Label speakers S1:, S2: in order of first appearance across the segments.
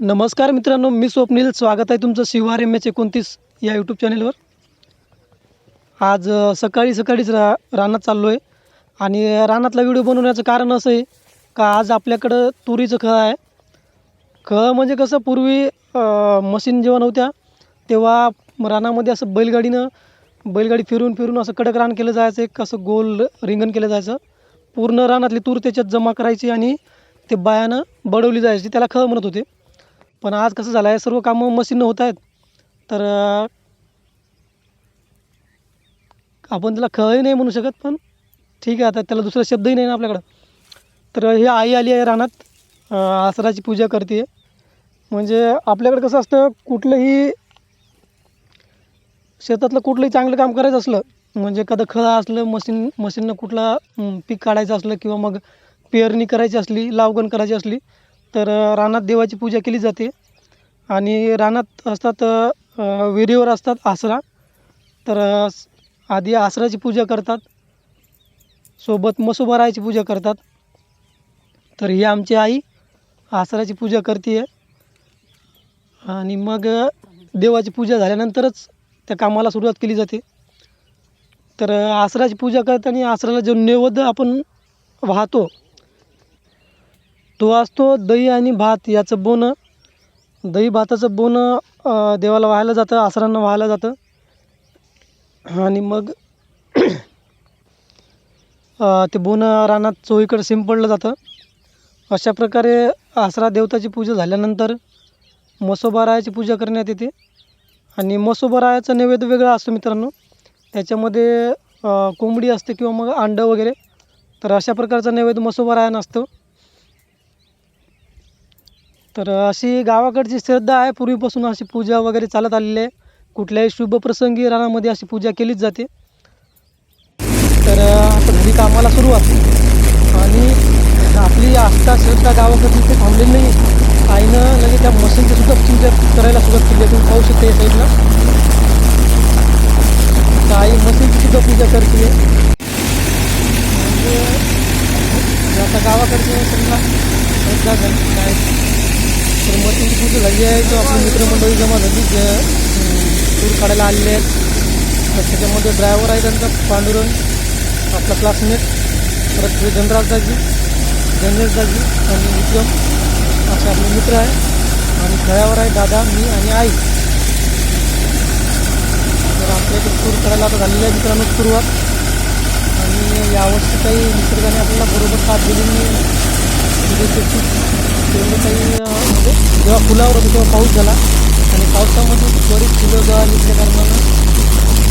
S1: नमस्कार मित्रांनो मी स्वप्नील. स्वागत आहे तुमचं शिवार एम एच एकोणतीस या यूट्यूब चॅनेलवर आज सकाळी सकाळीच रा रानात चाललो आहे आणि रानातला व्हिडिओ बनवण्याचं कारण असं आहे का आज आपल्याकडं तुरीचं खळ आहे. खळ म्हणजे कसं पूर्वी मशीन जेव्हा नव्हत्या तेव्हा रानामध्ये असं बैलगाडीनं बैलगाडी फिरून फिरून असं कडक रान केलं जायचं एक असं गोल रिंगण केलं जायचं. पूर्ण रानातली तूर त्याच्यात जमा करायची आणि ते बायानं बडवली जायची त्याला खळ म्हणत होते. पण आज कसं झालं आहे सर्व कामं मशीननं होत आहेत. तर आपण त्याला खळही नाही म्हणू शकत पण ठीक आहे आता त्याला दुसरा शब्दही नाही ना आपल्याकडं. तर ही आई आली आहे रानात आसराची पूजा करते म्हणजे आपल्याकडं कसं असतं कुठलंही शेतातलं कुठलंही चांगलं काम करायचं असलं म्हणजे एखादं खळ असलं मशीन मशीननं कुठला पीक काढायचं असलं किंवा मग पेरणी करायची असली लावगण करायची असली तर रानात देवाची पूजा केली जाते आणि रानात असतात विहिरीवर असतात आसरा. तर आधी आसराची पूजा करतात. सोबत मसोबारायाची पूजा करतात. तर ही आमची आई आसराची पूजा करते आणि मग देवाची पूजा झाल्यानंतरच त्या कामाला सुरुवात केली जाते. तर आसराची पूजा करताना आसराला जो नैवेद्य आपण वाहतो तो असतो दही आणि भात याचं बोनं. दही भाताचं बोनं देवाला वाहायला जातं आसरांना वाहायला जातं. आणि मग ते बोनं रानात चोहीकडे शिंपडलं जातं. अशा प्रकारे आसरा देवताची पूजा झाल्यानंतर मसोबारायाची पूजा करण्यात येते. आणि मसोबारायाचा नैवेद्य वेगळा असतो मित्रांनो. त्याच्यामध्ये कोंबडी असते किंवा मग अंडं वगैरे. तर अशा प्रकारचा नैवेद्य मसोबारायानं असतो. तर अशी गावाकडची श्रद्धा आहे. पूर्वीपासून अशी पूजा वगैरे चालत आलेली आहे. कुठल्याही शुभप्रसंगी रानामध्ये अशी पूजा केलीच जाते. तर आता घरी कामाला सुरुवात. आणि आपली आस्था श्रद्धा गावाकडची ते थांबलेली नाही आईनं लगेच त्या मशीनची सुद्धा पूजा करायला सुरुवात केली. तुम्ही पाहू शकते या साईडला. तर आई मशीनची सुद्धा पूजा करते. म्हणजे आता गावाकडचे समजा श्रद्धा झाली काय तर मशीनची पूजा झाली आहे तो आपली मित्रमंडळी जमा झाली जे टूर काढायला आलेले आहेत. तर त्याच्यामध्ये ड्रायव्हर आहे त्यांचा पांडुरंग आपला क्लासमेट परत श्री धनराजदाजी गणेशदाजी आणि विक्रम असे आपले मित्र आहे. आणि खेळावर आहे दादा मी आणि आई. तर आपल्या इथे टूर करायला आता झालेली आहे मित्रांनो सुरुवात. आणि यावर्षी काही निसर्गाने आपल्याला बरोबर साथ दिली काही म्हणजे जेव्हा फुलावर होतो तेव्हा पाऊस झाला आणि पावसामध्ये बरीच फुलं जेव्हा निघल्या कारणानं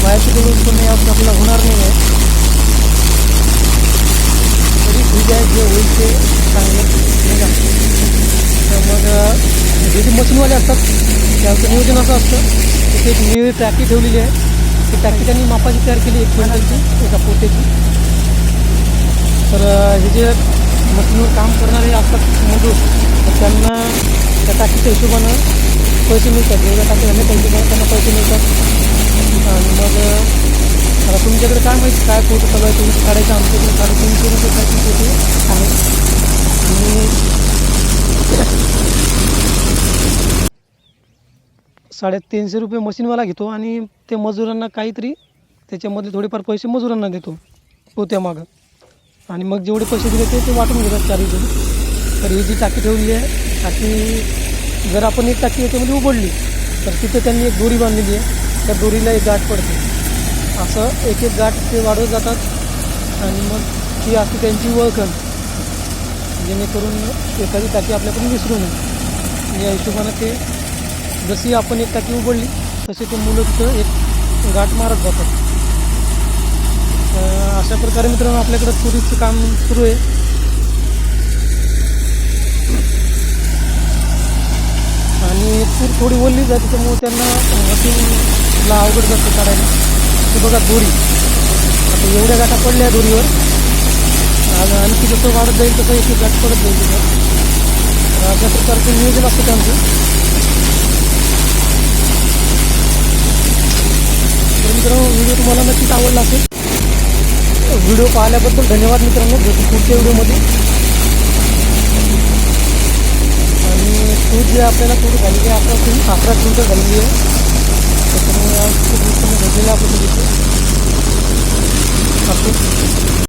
S1: बाहेरची करून पण या आपल्याला होणार नाही आहे तरी ठीक आहे जे होईल ते चांगलं नाही तर मग जे जे मशीनवाले असतात त्यांचं नियोजन असं असतं की ते एक निळी टाकी ठेवलेली आहे ती टाकी त्यांनी मापाची तयार केली एक क्विंटलची एका पोत्याची तर हे जे मशीनवर काम करणारे असतात मजूर. तर त्यांना त्या टाकीच्या हिशोबानं पैसे मिळतात. एवढ्या टाकी झाले त्या हिशोबानं त्यांना पैसे मिळतात. आणि मग आता तुमच्याकडे काय माहिती काय फोटो चालू आहे? तुम्ही काढायचं आमच्याकडे साडेतीनशे रुपये प्रति फोटो आहे. आणि साडेतीनशे रुपये मशीनवाला घेतो आणि ते मजुरांना काहीतरी त्याच्यामध्ये थोडेफार पैसे मजुरांना देतो. पोत्यामागं. आणि मग जेवढे पैसे दिले ते ते वाटून घेतात चारही जण. तर ही जी टाकी ठेवली आहे टाकी जर आपण एक टाकी याच्यामध्ये उघडली तर तिथे त्यांनी एक दोरी बांधलेली आहे. त्या दोरीला एक गाठ पडते. असं एक एक गाठ ते वाढवत जातात आणि मग ती असते त्यांची वळखण. जेणेकरून एखादी टाकी आपल्याकडून विसरू नये. या हिशोबानं ते जशी आपण एक टाकी उघडली तसे ते मुलं तिथं एक गाठ मारत जातात. अशा प्रकारे मित्रांनो आपल्याकडं तुरीचं काम सुरू आहे. आणि तूर थोडी ओढली जाते त्यामुळे त्यांना मशीनला अवघड जातं काढायला. ते बघा दोरी. आता एवढ्या गाठा पडल्या दोरीवर. आणि आणखी जसं वाढत जाईल तसं एक गाठ पडत जाईल तिथं. तर अशा प्रकारचं नियोजन असतं त्यांचं. मित्रांनो व्हिडिओ तुम्हाला नक्कीच आवडला असेल व्हिडिओ पाहिल्याबद्दल धन्यवाद मित्रांनो. भेटू पुढच्या व्हिडिओमध्ये. आणि तूर जे आपल्याला थोडी झालेली आहे अकरा क्विं अकरा क्विंटल झालेली आहे. त्याच्यामुळे आज खूप उत्पन्न भेटलेलं आपण आपल्या